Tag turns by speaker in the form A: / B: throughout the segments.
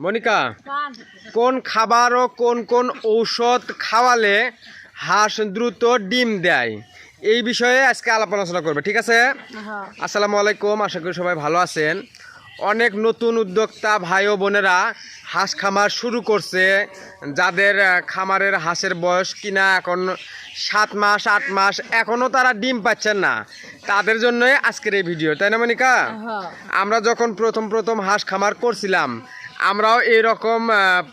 A: মনিকা কোন খাবার ও কোন কোন ঔষধ খাওয়ালে হাঁস দ্রুত ডিম দেয়? এই বিষয়ে আজকে আলাপ আলোচনা করবে ঠিক আছে?
B: হ্যাঁ।
A: আসসালামু আলাইকুম আশা করি সবাই ভালো আছেন। অনেক নতুন উদ্যোক্তা ভাই ও বোনেরা হাঁস খামার শুরু করছে। যাদের খামারের হাঁসের বয়স কিনা এখন সাত মাস আট মাস এখনও তারা ডিম পাচ্ছেন না। তাদের জন্যই আজকের এই ভিডিও তাই না মনিকা?
B: হ্যাঁ।
A: আমরা যখন প্রথম প্রথম হাঁস খামার করছিলাম আমরাও এরকম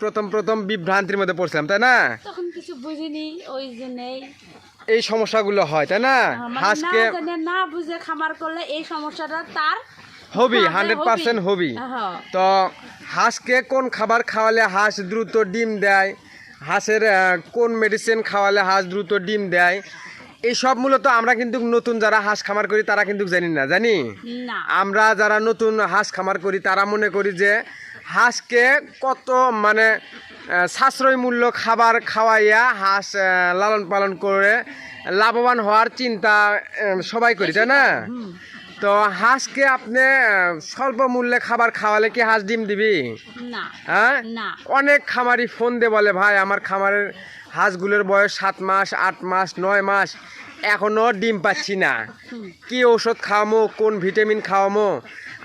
A: প্রথম প্রথম বিভ্রান্তির মধ্যে পড়ছিলাম তাই না?
B: তখন কিছু বুঝিনি ওই জন্যই।
A: এই সমস্যাগুলো হয় তাই না?
B: মানে না
A: হাঁসকে
B: না বুঝে খামার করলে এই সমস্যাটা তার
A: হবি হান্ড্রেড পার্সেন্ট হবি।
B: হ্যাঁ।
A: তো হাঁসকে কোন খাবার খাওয়ালে হাঁস দ্রুত ডিম দেয়? হাঁসের কোন মেডিসিন খাওয়ালে হাঁস দ্রুত ডিম দেয়? এইসব মূলত আমরা কিন্তু নতুন যারা হাঁস খামার করি তারা কিন্তু জানি না জানি? আমরা যারা নতুন হাঁস খামার করি তারা মনে করি যে হাঁসকে কত মানে সাশ্রয় মূল্য খাবার খাওয়াইয়া হাঁস লালন পালন করে লাভবান হওয়ার চিন্তা সবাই করি তাই না? তো হাঁসকে আপনি স্বল্প মূল্যে খাবার খাওয়ালে কি হাঁস ডিম দিবি? হ্যাঁ? অনেক খামারি ফোন দিয়ে বলে ভাই আমার খামারের হাঁসগুলোর বয়স সাত মাস আট মাস নয় মাস এখনও ডিম পাচ্ছি না। কি ঔষধ খাওয়ামো কোন ভিটামিন খাওয়ামো?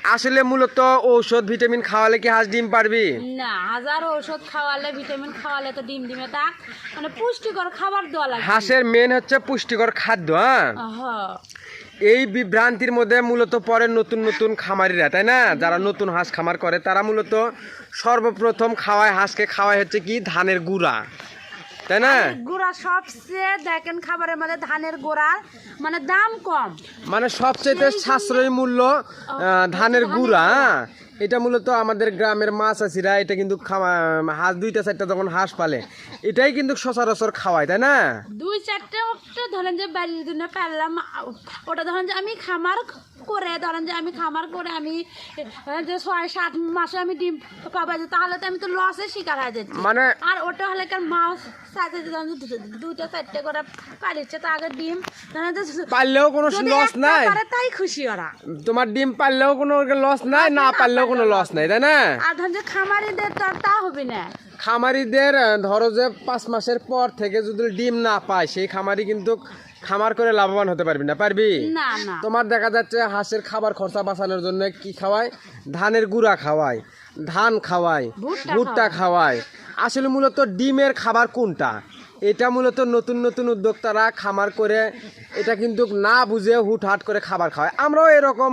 A: আসলে মূলত ঔষধ ভিটামিন খাওয়ালে কি হাঁস ডিম পারবি?
B: না হাজার ঔষধ খাওয়ালে ভিটামিন খাওয়ালে তো ডিম ডিমে তা। মানে পুষ্টিকর খাবার দেওয়া লাগে
A: হাঁসের মেন হচ্ছে পুষ্টিকর খাদ্য হ্যাঁ?
B: হ্যাঁ
A: এই বিভ্রান্তির মধ্যে মূলত পরে নতুন নতুন খামারিরা তাই না? যারা নতুন হাঁস খামার করে তারা মূলত সর্বপ্রথম খাওয়ায় হাঁসকে খাওয়ায় হচ্ছে কি? ধানের গুঁড়া। তাই না?
B: গুড়া সবচেয়ে দেখেন খাবারের মধ্যে ধানের গোড়া মানে দাম কম।
A: মানে সবচেয়ে সাশ্রয়ী মূল্য ধানের গুঁড়া? এটা মূলত আমাদের গ্রামের মাছ আছিরা এটা কিন্তু খাওয়া- হাঁস দুইটা চারটা যখন হাঁস পালে এটাই কিন্তু সচরাচর খাওয়ায় তাই না?
B: দুই চারটে ধরেন যে বাড়ির জন্য পারলাম ওটা ধরেন যে আমি খামার করে ধরেন যে আমি খামার করে আমি যে ছয় সাত মাসে আমি ডিম পাবা যে তাহলে তো আমি তো লসের শিকার হয়ে যাচ্ছি।
A: মানে
B: আর ওটা হলে কার মাছ সাথে ধরেন যে দু- দুইটা চারটে করে পালিচ্ছে তো আগে ডিম
A: পারলেও কোনো লস নাই।
B: তাই খুশি ওরা।
A: তোমার ডিম পারলেও কোনো লস নাই না পারলেও কোনো লস নাই তাই না?
B: আর ধরেন যে খামারিদের তো তা হবে না।
A: খামারিদের ধরো যে পাঁচ মাসের পর থেকে যদি ডিম না পায় সেই খামারি কিন্তু খামার করে লাভবান হতে পারবি না পারবি? তোমার দেখা যাচ্ছে হাঁসের খাবার খরচা বাঁচানোর জন্য কি খাওয়ায়? ধানের গুঁড়া খাওয়ায় ধান খাওয়ায়
B: ভুট্টা
A: খাওয়ায়। আসলে মূলত ডিমের খাবার কোনটা? এটা মূলত নতুন নতুন উদ্যোক্তারা খামার করে এটা কিন্তু না বুঝে হুটহাট করে খাবার খাওয়ায়। আমরাও এরকম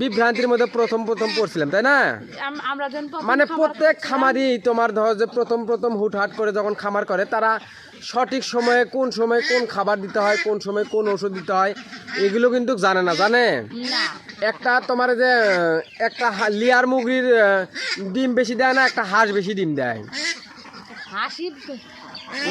A: বিভ্রান্তির মধ্যে প্রথম প্রথম পড়ছিলাম তাই না? মানে প্রত্যেক
B: করছিলাম,
A: খামারি তোমার ধর যে প্রথম প্রথম হুটহাট করে যখন খামার করে তারা সঠিক সময়ে কোন সময় কোন খাবার দিতে হয় কোন সময় কোন ওষুধ দিতে হয় এগুলো কিন্তু জানে না জানে? একটা তোমার যে একটা লিয়ার মুগরির ডিম বেশি দেয় না একটা হাঁস বেশি ডিম দেয়।
B: হাসি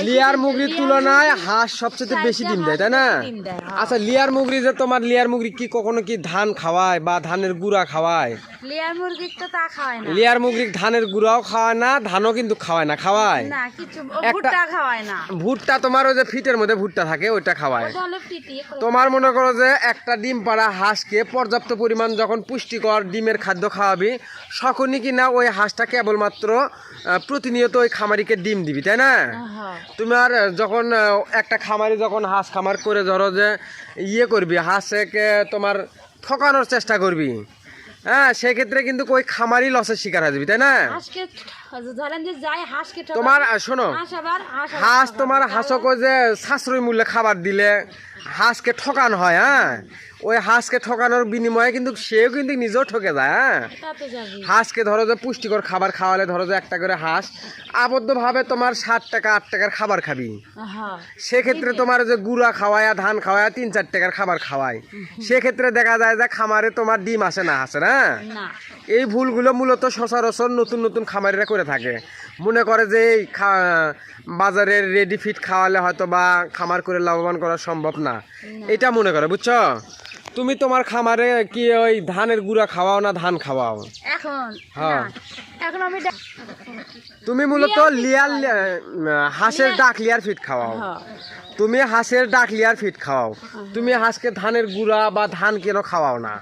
A: লিয়ার মুগরির তুলনায় হাঁস সবচেয়ে বেশি ডিম দেয় তাই না
B: হ্যাঁ।
A: আচ্ছা লিয়ার মুগরি যে তোমার লিয়ার মুগরি কি কখনো কি ধান খাওয়ায় বা ধানের গুঁড়া খাওয়ায়
B: লেয়ার মুরগি তো তা খাওয়ায় না।
A: লিয়ার মুগরি ধানের গুঁড়াও খাওয়ায় না ধানও কিন্তু খাওয়ায় না খাওয়ায়।
B: না কিছু ভুট্টা খাওয়ায় না।
A: ভুট্টা তোমার ওই যে ফিটের মধ্যে ভুট্টা থাকে ওইটা খাওয়ায়। তোমার মনে করো যে একটা ডিম পাড়া হাঁসকে পর্যাপ্ত পরিমাণ যখন পুষ্টিকর ডিমের খাদ্য খাওয়াবি তখনই কি না ওই হাঁসটা কেবলমাত্র প্রতিনিয়ত ওই খামারিকে ডিম দিবি তাই না? তোমার যখন একটা খামারি যখন হাঁস খামার করে ধরো যে ইয়ে করবি হাঁসকে তোমার ঠকানোর চেষ্টা করবি হ্যাঁ সেক্ষেত্রে কিন্তু ওই খামারই লসের শিকার হয়ে যাবি তাই না তোমার শোনো
B: হাঁস।
A: তোমার হাঁসক যে সাশ্রয় মূল্যে খাবার দিলে হাঁসকে ঠকানো হয় হ্যাঁ ওই হাঁসকে ঠকানোর বিনিময়ে কিন্তু সেও কিন্তু নিজেও ঠকে যায় হ্যাঁ? হাঁসকে ধরো যে পুষ্টিকর খাবার খাওয়ালে ধরো যে একটা করে হাঁস আবদ্ধভাবে তোমার ষাট টাকা আট টাকার খাবার খাবি। সেক্ষেত্রে তোমার যে গুড়া খাওয়ায় ধান খাওয়ায় তিন চার টাকার খাবার খাওয়ায়। সেক্ষেত্রে দেখা যায় যে খামারে তোমার ডিম আসে না আসে না? এই ভুলগুলো মূলত সচরাচর নতুন নতুন খামারিরা করে থাকে। মনে করে যে এই বাজারের রেডি ফিট খাওয়ালে হয়তো বা খামার করে লাভবান করা সম্ভব না। এটা মনে করে বুঝছ? তুমি তোমার খামারে কি ওই ধানের গুঁড়া খাওয়াও না ধান খাওয়াও?
B: এখন
A: হ্যাঁ।
B: এখন আমি
A: তুমি মূলত লিয়ার হাঁসের ডাক লিয়ার ফিট খাওয়াও।
B: হ্যাঁ।
A: তুমি হাঁসের ডাক লিয়ার ফিট খাওয়াও। তুমি হাঁসকে ধানের গুঁড়া বা ধান কেন খাওয়াও না?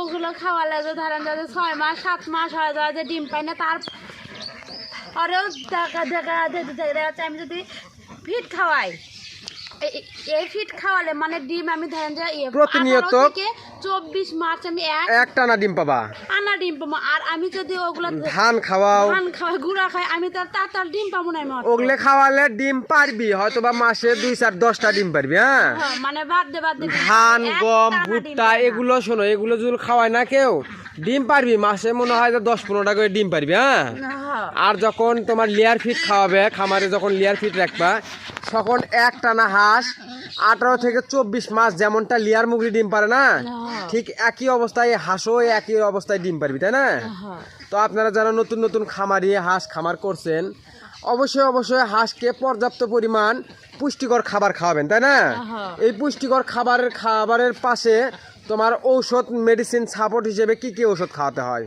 B: ওগুলো খাওয়ালে যে ধরেন যে ছয় মাস সাত মাস হয়ে যায় যে ডিম পাই না তার পরেও দেখা দেখা দেখা আমি যদি ফিট খাওয়াই এই ফিট খাওয়ালে মানে ডিম আমি ধরেন যে ইয়ে
A: প্রতিনিয়ত
B: 18 থেকে চব্বিশ মাস আমি এক
A: একটানা ডিম পাবা।
B: আনা ডিম পাবো। আর আমি যদি ওগুলো
A: ধান খাওয়াও।
B: ধান খাওয়াই গুঁড়া খাই আমি তার ডিম পাবো না।
A: ওগুলো খাওয়ালে ডিম পারবি হয়তো বা মাসে দুই চার দশটা ডিম পারবি হ্যাঁ?
B: হ্যাঁ, মানে বাদ দে বাদ দে।
A: ধান গম ভুট্টা এগুলো শোনো এগুলো যদি খাওয়ায় না কেউ? ডিম পারবি মাসে মনে হয় যে দশ পনেরোটা করে ডিম পারবি হ্যাঁ আর যখন তোমার লেয়ার ফিট খাওয়াবে খামারে যখন লেয়ার ফিট রাখবা তখন এক টানা হাঁস আঠারো থেকে চব্বিশ মাস যেমনটা লেয়ার মুগরি ডিম পারে না। ঠিক একই অবস্থায় হাঁসও একই অবস্থায় ডিম পারবি তাই না। তো আপনারা যারা নতুন নতুন খামারি হাঁস খামার করছেন অবশ্যই অবশ্যই হাঁসকে পর্যাপ্ত পরিমাণ পুষ্টিকর খাবার খাওয়াবেন তাই না। এই পুষ্টিকর খাবারের খাবারের পাশে তোমার ঔষধ মেডিসিন সাপোর্ট হিসেবে কি কি ওষুধ খাওয়াতে হয়?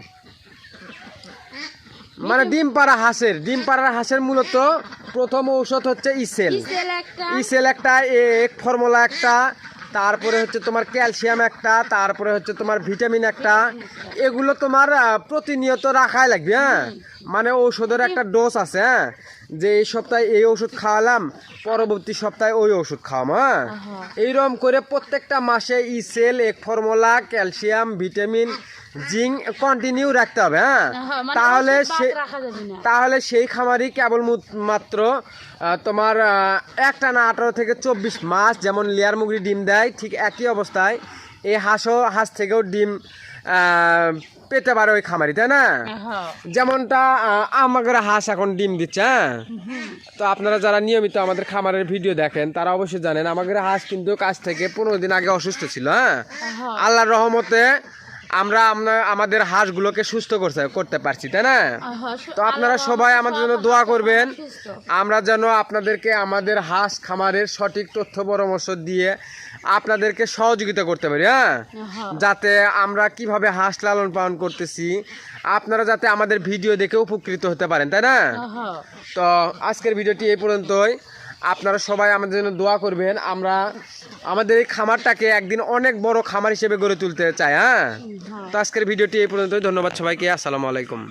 A: মানে ডিম পাড়া হাঁসের ডিম পাড়ার হাঁসের মূলত প্রথম ঔষধ হচ্ছে ইসেল।
B: ইসেল একটা।
A: এক ফর্মুলা একটা তারপরে হচ্ছে তোমার ক্যালসিয়াম একটা তারপরে হচ্ছে তোমার ভিটামিন একটা। এগুলো তোমার প্রতিনিয়ত রাখাই লাগবে হ্যাঁ? মানে ঔষধের একটা ডোজ আছে হ্যাঁ? যে এই সপ্তাহে এই ওষুধ খাওয়ালাম পরবর্তী সপ্তাহে ওই ওষুধ খাওয়াম হ্যাঁ? এইরকম করে প্রত্যেকটা মাসে ইসেল এক formula calcium vitamin zinc continue রাখতে হবে হ্যাঁ?
B: মানে
A: তাহলে সে তাহলে সেই খামারই কেবল মাত্র তোমার একটা না আঠারো থেকে চব্বিশ মাস যেমন লেয়ার মুগরি ডিম দেয় ঠিক একই অবস্থায় এই হাঁসও হাঁস থেকেও ডিম পেতে পারে ওই খামারি তাই না। যেমনটা আমাদের হাঁস এখন ডিম দিচ্ছে হ্যাঁ? তো আপনারা যারা নিয়মিত আমাদের খামারের ভিডিও দেখেন তারা অবশ্যই জানেন আমাদের হাঁস কিন্তু কাছ থেকে পনেরো দিন আগে অসুস্থ ছিল হ্যাঁ। আল্লাহর রহমতে আমরা আমাদের হাঁসগুলোকে সুস্থ করতে করতে পারছি তাই না? তো আপনারা সবাই আমাদের জন্য দোয়া করবেন। আমরা যেন আপনাদেরকে আমাদের হাঁস খামারের সঠিক তথ্য পরামর্শ দিয়ে আপনাদেরকে সহযোগিতা করতে পারি হ্যাঁ
B: হ্যাঁ।
A: যাতে আমরা কীভাবে হাঁস লালন পালন করতেছি আপনারা যাতে আমাদের ভিডিও দেখে উপকৃত হতে পারেন তাই না
B: হ্যাঁ।
A: তো আজকের ভিডিওটি এই পর্যন্তই আপনারা সবাই আমাদের জন্য দোয়া করবেন আমরা আমাদের এই খামারটাকে একদিন অনেক বড় খামার হিসেবে গড়ে তুলতে চাই হ্যাঁ
B: হ্যাঁ।
A: তো আজকের ভিডিওটি এই পর্যন্তই ধন্যবাদ সবাইকে আসসালামু আলাইকুম